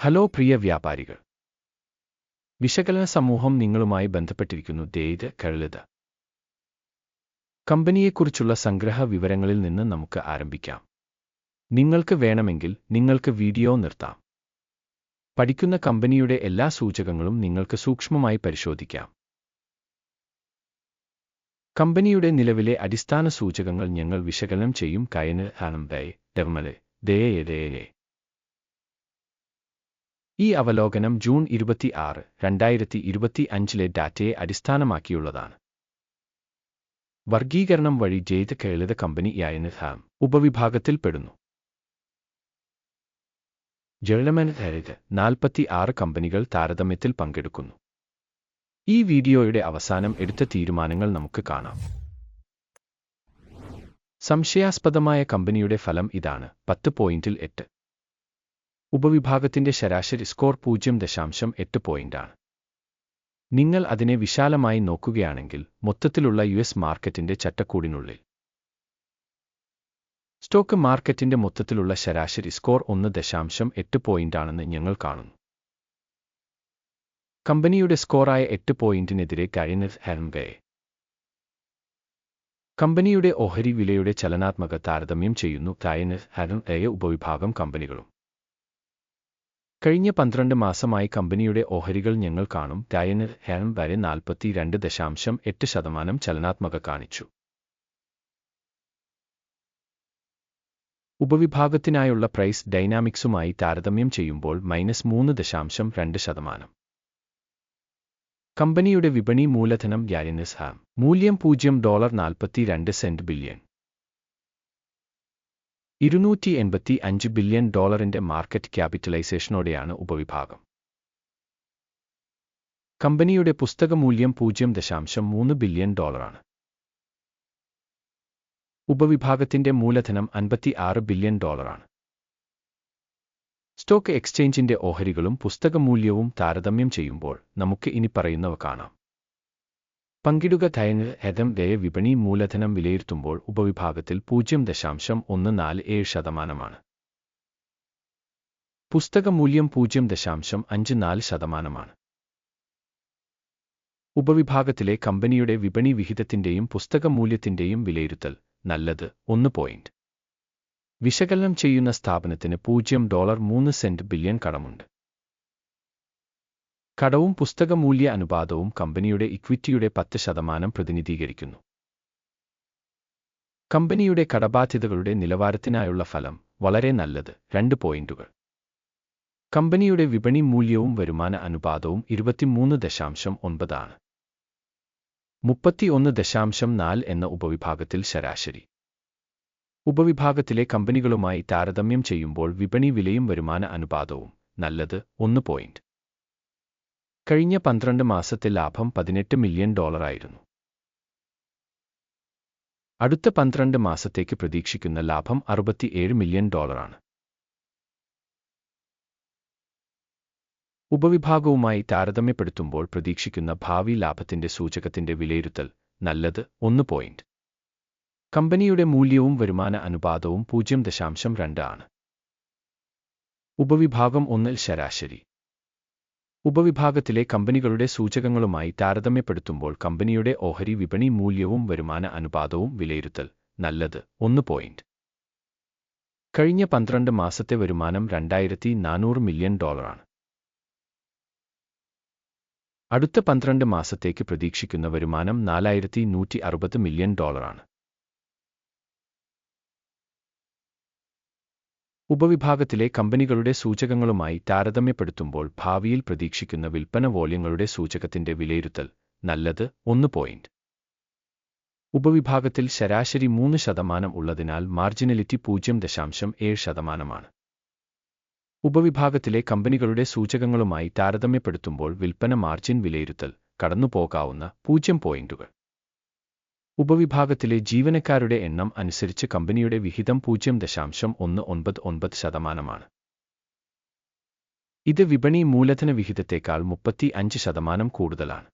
Hello പ്രിയ വ്യാപാരികൾ. വിശകലന സമൂഹം നിങ്ങളുമായി ബന്ധപ്പെട്ടിരിക്കുന്നു ദേത് കഴുത കമ്പനിയെക്കുറിച്ചുള്ള സംഗ്രഹ വിവരങ്ങളിൽ നിന്ന് നമുക്ക് ആരംഭിക്കാം. നിങ്ങൾക്ക് വേണമെങ്കിൽ നിങ്ങൾക്ക് വീഡിയോ നിർത്താം. പഠിക്കുന്ന കമ്പനിയുടെ എല്ലാ സൂചകങ്ങളും നിങ്ങൾക്ക് സൂക്ഷ്മമായി പരിശോധിക്കാം. കമ്പനിയുടെ നിലവിലെ അടിസ്ഥാന സൂചകങ്ങൾ ഞങ്ങൾ വിശകലനം ചെയ്യും. കയന് ഹാനം ദയ ഡെർമലെ ദയയെ ഈ അവലോകനം ജൂൺ ഇരുപത്തി ആറ് രണ്ടായിരത്തി ഇരുപത്തി അഞ്ചിലെ ഡാറ്റയെ അടിസ്ഥാനമാക്കിയുള്ളതാണ്. വർഗീകരണം വഴി ജയിത കേളിത കമ്പനിയായ യായനിധാം ഉപവിഭാഗത്തിൽപ്പെടുന്നു. ഹരിത് നാൽപ്പത്തി ആറ് കമ്പനികൾ താരതമ്യത്തിൽ പങ്കെടുക്കുന്നു. ഈ വീഡിയോയുടെ അവസാനം എടുത്ത തീരുമാനങ്ങൾ നമുക്ക് കാണാം. സംശയാസ്പദമായ കമ്പനിയുടെ ഫലം ഇതാണ് പത്ത് പോയിന്റിൽ എട്ട്. ഉപവിഭാഗത്തിന്റെ ശരാശരി സ്കോർ പൂജ്യം ദശാംശം എട്ട് പോയിന്റാണ് നിങ്ങൾ അതിനെ വിശാലമായി നോക്കുകയാണെങ്കിൽ മൊത്തത്തിലുള്ള യു എസ് മാർക്കറ്റിന്റെ ചട്ടക്കൂടിനുള്ളിൽ. സ്റ്റോക്ക് മാർക്കറ്റിന്റെ മൊത്തത്തിലുള്ള ശരാശരി സ്കോർ ഒന്ന് ദശാംശം എട്ട് പോയിന്റാണെന്ന് ഞങ്ങൾ കാണുന്നു. കമ്പനിയുടെ സ്കോറായ എട്ട് പോയിന്റിനെതിരെ കഴിഞ്ഞ ഹെൻവേ കമ്പനിയുടെ ഓഹരി വിലയുടെ ചലനാത്മക താരതമ്യം ചെയ്യുന്നു തായന് ഹരൺ എയ ഉപവിഭാഗം കമ്പനികളും. കഴിഞ്ഞ പന്ത്രണ്ട് മാസമായി കമ്പനിയുടെ ഓഹരികൾ ഞങ്ങൾ കാണും. ടയന് ഹെൻ വരെ നാൽപ്പത്തി രണ്ട് ദശാംശം എട്ട് ശതമാനം ചലനാത്മക കാണിച്ചു. ഉപവിഭാഗത്തിനായുള്ള പ്രൈസ് ഡൈനാമിക്സുമായി താരതമ്യം ചെയ്യുമ്പോൾ മൈനസ് മൂന്ന് ദശാംശം രണ്ട് ശതമാനം. കമ്പനിയുടെ വിപണി മൂലധനം യാരിനസ് ഹാം മൂല്യം പൂജ്യം ഡോളർ നാൽപ്പത്തി രണ്ട് സെന്റ് ബില്യൺ. ഇരുന്നൂറ്റി എൺപത്തി അഞ്ച് ബില്യൺ ഡോളറിന്റെ മാർക്കറ്റ് ക്യാപിറ്റലൈസേഷനോടെയാണ് ഉപവിഭാഗം. കമ്പനിയുടെ പുസ്തകമൂല്യം പൂജ്യം ദശാംശം മൂന്ന് ബില്യൺ ഡോളറാണ്. ഉപവിഭാഗത്തിന്റെ മൂലധനം അൻപത്തി ആറ് ബില്യൺ ഡോളറാണ്. സ്റ്റോക്ക് എക്സ്ചേഞ്ചിന്റെ ഓഹരികളും പുസ്തക മൂല്യവും താരതമ്യം ചെയ്യുമ്പോൾ നമുക്ക് ഇനി പറയുന്നവ കാണാം. പങ്കിടുക തയന് ഹെദം വ്യയ വിപണി മൂലധനം വിലയിരുത്തുമ്പോൾ ഉപവിഭാഗത്തിൽ പൂജ്യം ദശാംശം ഒന്ന് നാല് ഏഴ് ശതമാനമാണ്. പുസ്തകമൂല്യം പൂജ്യം ദശാംശം അഞ്ച് നാല് ശതമാനമാണ്. ഉപവിഭാഗത്തിലെ കമ്പനിയുടെ വിപണി വിഹിതത്തിന്റെയും പുസ്തകമൂല്യത്തിന്റെയും വിലയിരുത്തൽ നല്ലത് ഒന്ന് പോയിന്റ്. വിശകലനം ചെയ്യുന്ന സ്ഥാപനത്തിന് പൂജ്യം ഡോളർ മൂന്ന് സെന്റ് ബില്യൺ കടമുണ്ട്. കടവും പുസ്തകമൂല്യ അനുപാതവും കമ്പനിയുടെ ഇക്വിറ്റിയുടെ പത്ത് ശതമാനം പ്രതിനിധീകരിക്കുന്നു. കമ്പനിയുടെ കടബാധ്യതകളുടെ നിലവാരത്തിനായുള്ള ഫലം വളരെ നല്ലത് രണ്ട് പോയിന്റുകൾ. കമ്പനിയുടെ വിപണി മൂല്യവും വരുമാന അനുപാതവും ഇരുപത്തിമൂന്ന് ദശാംശം ഒൻപതാണ് മുപ്പത്തിയൊന്ന് ദശാംശം നാല് എന്ന ഉപവിഭാഗത്തിൽ ശരാശരി. ഉപവിഭാഗത്തിലെ കമ്പനികളുമായി താരതമ്യം ചെയ്യുമ്പോൾ വിപണി വിലയും വരുമാന അനുപാതവും നല്ലത് ഒന്ന് പോയിന്റ്. കഴിഞ്ഞ പന്ത്രണ്ട് മാസത്തെ ലാഭം പതിനെട്ട് മില്യൺ ഡോളറായിരുന്നു അടുത്ത പന്ത്രണ്ട് മാസത്തേക്ക് പ്രതീക്ഷിക്കുന്ന ലാഭം അറുപത്തിയേഴ് മില്യൺ ഡോളറാണ് ഉപവിഭാഗവുമായി താരതമ്യപ്പെടുത്തുമ്പോൾ പ്രതീക്ഷിക്കുന്ന ഭാവി ലാഭത്തിന്റെ സൂചകത്തിന്റെ വിലയിരുത്തൽ നല്ലത് ഒന്ന് പോയിന്റ്. കമ്പനിയുടെ മൂല്യവും വരുമാന അനുപാതവും പൂജ്യം ദശാംശം രണ്ട് ആണ്. ഉപവിഭാഗം ഒന്നിൽ ശരാശരി. ഉപവിഭാഗത്തിലെ കമ്പനികളുടെ സൂചകങ്ങളുമായി താരതമ്യപ്പെടുത്തുമ്പോൾ കമ്പനിയുടെ ഓഹരി വിപണി മൂല്യവും വരുമാന അനുപാതവും വിലയിരുത്തൽ നല്ലത്. ഒന്ന് പോയിന്റ്. കഴിഞ്ഞ പന്ത്രണ്ട് മാസത്തെ വരുമാനം രണ്ടായിരത്തി നാനൂറ് മില്യൺ ഡോളറാണ്. അടുത്ത പന്ത്രണ്ട് മാസത്തേക്ക് പ്രതീക്ഷിക്കുന്ന വരുമാനം നാലായിരത്തി നൂറ്റി അറുപത് മില്യൺ ഡോളറാണ്. ഉപവിഭാഗത്തിലെ കമ്പനികളുടെ സൂചകങ്ങളുമായി താരതമ്യപ്പെടുത്തുമ്പോൾ ഭാവിയിൽ പ്രതീക്ഷിക്കുന്ന വിൽപ്പന വോള്യങ്ങളുടെ സൂചകത്തിന്റെ വിലയിരുത്തൽ നല്ലത് ഒന്ന് പോയിന്റ് ഉപവിഭാഗത്തിൽ ശരാശരി മൂന്ന് ശതമാനം ഉള്ളതിനാൽ മാർജിനലിറ്റി പൂജ്യം ദശാംശം ഏഴ് ശതമാനമാണ്. ഉപവിഭാഗത്തിലെ കമ്പനികളുടെ സൂചകങ്ങളുമായി താരതമ്യപ്പെടുത്തുമ്പോൾ വിൽപ്പന മാർജിൻ വിലയിരുത്തൽ കടന്നുപോകാവുന്ന പൂജ്യം പോയിന്റുകൾ ഉപവിഭാഗത്തിലെ ജീവനക്കാരുടെ എണ്ണം അനുസരിച്ച് കമ്പനിയുടെ വിഹിതം പൂജ്യം ദശാംശം ഒന്ന് ഒൻപത് ഒൻപത് ശതമാനമാണ്. ഇത് വിപണി മൂലധന വിഹിതത്തേക്കാൾ മുപ്പത്തി അഞ്ച് ശതമാനം കൂടുതലാണ്.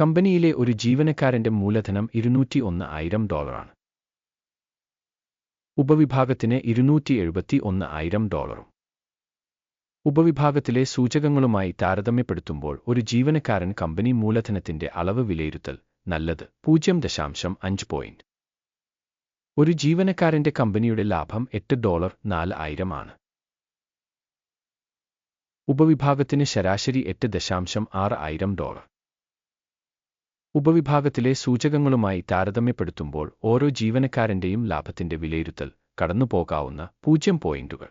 കമ്പനിയിലെ ഒരു ജീവനക്കാരന്റെ മൂലധനം ഇരുന്നൂറ്റി ഒന്ന് ആയിരം ഡോളറാണ്. ഉപവിഭാഗത്തിന് ഇരുന്നൂറ്റി എഴുപത്തി ഒന്ന് ആയിരം ഡോളറും. ഉപവിഭാഗത്തിലെ സൂചകങ്ങളുമായി താരതമ്യപ്പെടുത്തുമ്പോൾ ഒരു ജീവനക്കാരൻ കമ്പനി മൂലധനത്തിന്റെ അളവ് വിലയിരുത്തൽ നല്ലത്. പൂജ്യം ദശാംശം അഞ്ച് പോയിന്റ് ഒരു ജീവനക്കാരന്റെ കമ്പനിയുടെ ലാഭം എട്ട് ഡോളർ നാല് ആണ്. ഉപവിഭാഗത്തിന് ശരാശരി എട്ട് ദശാംശം ആറ് ആയിരം ഡോളർ. ഉപവിഭാഗത്തിലെ സൂചകങ്ങളുമായി താരതമ്യപ്പെടുത്തുമ്പോൾ ഓരോ ജീവനക്കാരന്റെയും ലാഭത്തിന്റെ വിലയിരുത്തൽ കടന്നുപോകാവുന്ന പൂജ്യം പോയിന്റുകൾ.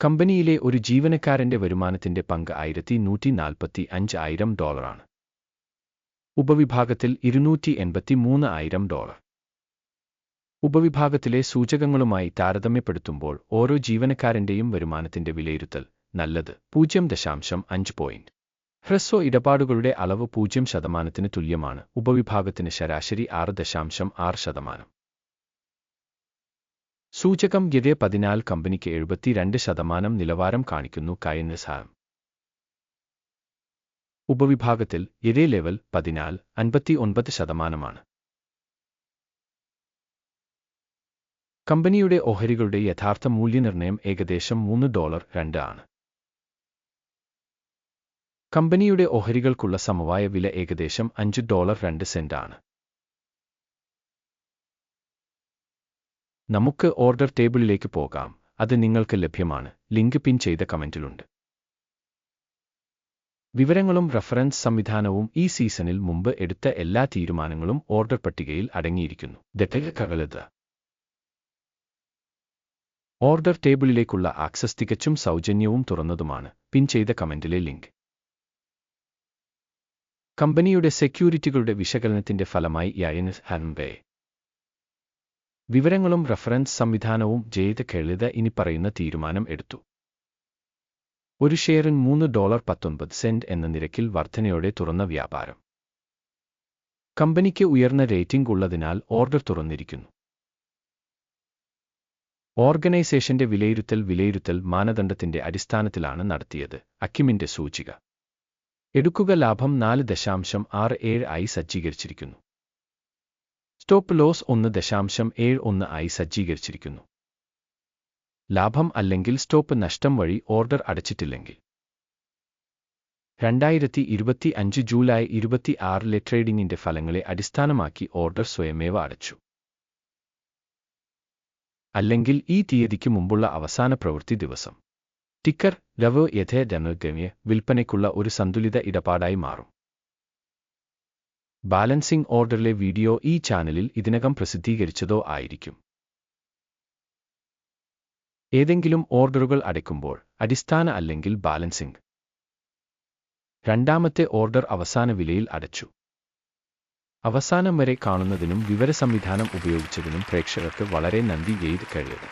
കമ്പനിയിലെ ഒരു ജീവനക്കാരന്റെ വരുമാനത്തിന്റെ പങ്ക് ആയിരത്തി നൂറ്റി നാൽപ്പത്തി അഞ്ച് ആയിരം ഡോളറാണ് ഉപവിഭാഗത്തിൽ ഇരുന്നൂറ്റി എൺപത്തി മൂന്ന് ആയിരം ഡോളർ. ഉപവിഭാഗത്തിലെ സൂചകങ്ങളുമായി താരതമ്യപ്പെടുത്തുമ്പോൾ ഓരോ ജീവനക്കാരന്റെയും വരുമാനത്തിന്റെ വിലയിരുത്തൽ നല്ലത്. പൂജ്യം ദശാംശം അഞ്ച് പോയിന്റ് ഹ്രസ്വ ഇടപാടുകളുടെ അളവ് പൂജ്യം ശതമാനത്തിന് തുല്യമാണ്. ഉപവിഭാഗത്തിന് ശരാശരി ആറ് ദശാംശം ആറ് ശതമാനം. സൂചകം ഗതേ പതിനാല് കമ്പനിക്ക് എഴുപത്തിരണ്ട് ശതമാനം നിലവാരം കാണിക്കുന്നു കയനിസാം ഉപവിഭാഗത്തിൽ ഇതേ ലെവൽ പതിനാല് അൻപത്തി ഒൻപത് ശതമാനമാണ്. കമ്പനിയുടെ ഓഹരികളുടെ യഥാർത്ഥ മൂല്യനിർണയം ഏകദേശം മൂന്ന് ഡോളർ രണ്ട് ആണ്. കമ്പനിയുടെ ഓഹരികൾക്കുള്ള സമവായ വില ഏകദേശം അഞ്ച് ഡോളർ രണ്ട് സെന്റ് ആണ്. നമുക്ക് ഓർഡർ ടേബിളിലേക്ക് പോകാം. അത് നിങ്ങൾക്ക് ലഭ്യമാണ്. ലിങ്ക് പിൻ ചെയ്ത കമന്റിലുണ്ട്. വിവരങ്ങളും റഫറൻസ് സംവിധാനവും ഈ സീസണിൽ മുമ്പ് എടുത്ത എല്ലാ തീരുമാനങ്ങളും ഓർഡർ പട്ടികയിൽ അടങ്ങിയിരിക്കുന്നു. ദട്ടകകളത് ഓർഡർ ടേബിളിലേക്കുള്ള ആക്സസ് തികച്ചും സൗജന്യവും തുറന്നതുമാണ്. പിൻ ചെയ്ത കമന്റിലെ ലിങ്ക്. കമ്പനിയുടെ സെക്യൂരിറ്റികളുടെ വിശകലനത്തിന്റെ ഫലമായി യായനസ് ഹാൻബേ വിവരങ്ങളും റഫറൻസ് സംവിധാനവും ജയിത കേളിത ഇനി പറയുന്ന തീരുമാനം എടുത്തു. ഒരു ഷെയറിൻ മൂന്ന് ഡോളർ പത്തൊൻപത് സെന്റ് എന്ന നിരക്കിൽ വർധനയോടെ തുറന്ന വ്യാപാരം. കമ്പനിക്ക് ഉയർന്ന റേറ്റിംഗ് ഉള്ളതിനാൽ ഓർഡർ തുറന്നിരിക്കുന്നു. ഓർഗനൈസേഷന്റെ വിലയിരുത്തൽ വിലയിരുത്തൽ മാനദണ്ഡത്തിന്റെ അടിസ്ഥാനത്തിലാണ് നടത്തിയത് അക്കിമിന്റെ സൂചിക. എടുക്കുക ലാഭം നാല് ദശാംശം ആറ് ഏഴ് ആയി സജ്ജീകരിച്ചിരിക്കുന്നു. സ്റ്റോപ്പ് ലോസ് ഒന്ന് ദശാംശം ഏഴ് ഒന്ന് ആയി സജ്ജീകരിച്ചിരിക്കുന്നു. ലാഭം അല്ലെങ്കിൽ സ്റ്റോപ്പ് നഷ്ടം വഴി ഓർഡർ അടച്ചിട്ടില്ലെങ്കിൽ. രണ്ടായിരത്തി ഇരുപത്തി അഞ്ച് ജൂലൈ ഇരുപത്തി ആറിലെ ട്രേഡിംഗിന്റെ ഫലങ്ങളെ അടിസ്ഥാനമാക്കി ഓർഡർ സ്വയമേവ അടച്ചു. അല്ലെങ്കിൽ ഈ തീയതിക്ക് മുമ്പുള്ള അവസാന പ്രവൃത്തി ദിവസം. ടിക്കർ രവ് യഥേ ഡെനർഗമ്യ വിൽപ്പനയ്ക്കുള്ള ഒരു സന്തുലിത ഇടപാടായി മാറും. ബാലൻസിംഗ് ഓർഡറിലെ വീഡിയോ ഈ ചാനലിൽ ഇതിനകം പ്രസിദ്ധീകരിച്ചതോ ആയിരിക്കും. ഏതെങ്കിലും ഓർഡറുകൾ അടയ്ക്കുമ്പോൾ അടിസ്ഥാന അല്ലെങ്കിൽ ബാലൻസിംഗ് രണ്ടാമത്തെ ഓർഡർ അവസാന വിലയിൽ അടച്ചു. അവസാനം വരെ കാണുന്നതിനും വിവര സംവിധാനം ഉപയോഗിച്ചതിനും പ്രേക്ഷകർക്ക് വളരെ നന്ദി ചെയ്ത് കഴിയുന്നു